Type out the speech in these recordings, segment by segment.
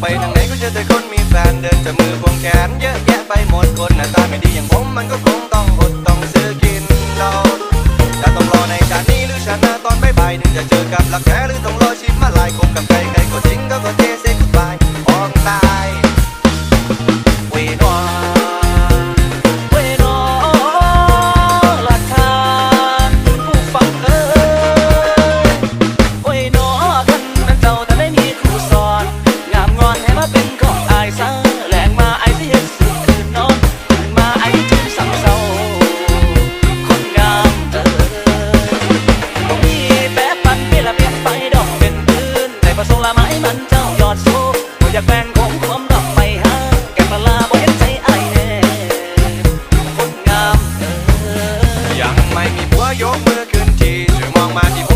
ไปทางไหนก็เจอแต่คนมีแฟนเดินจมือควงแขนเยอะแยะไปหมดคนหน้าตาไม่ดีอย่างผมมันก็คงต้องอดต้องซื้อกินเรา ยกมือขึ้นทีเธอมองมาที่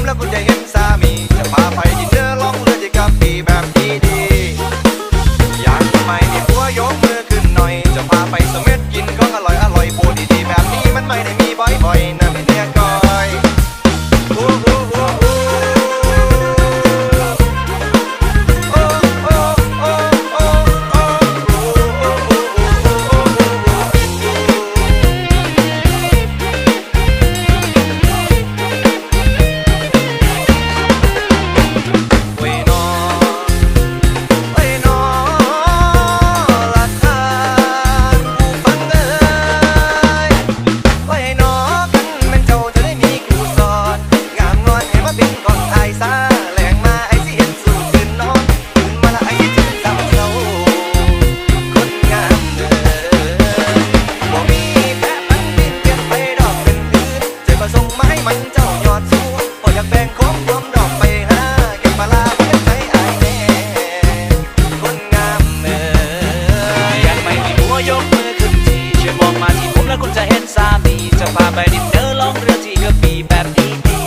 แล้วคุณจะเห็นสามีจะพาไปดินเนอร์ลองเรือที่กระบี่แบบนี้ดี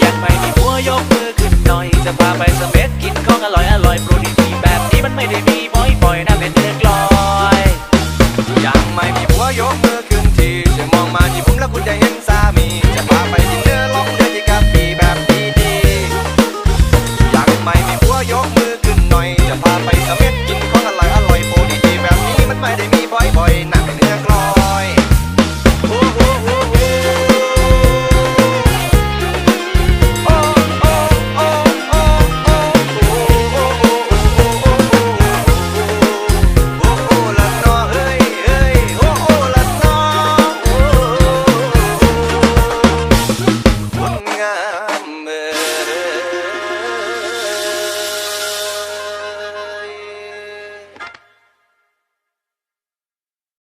อยากไปมีหัวยกมือขึ้นหน่อย จะพาไปสเม็ดกินของอร่อยอร่อยโปรดีๆแบบนี้มันไม่ได้มีบ่อยๆนะเป็นเรื่องลอย อยากไม่มีหัวยกมือ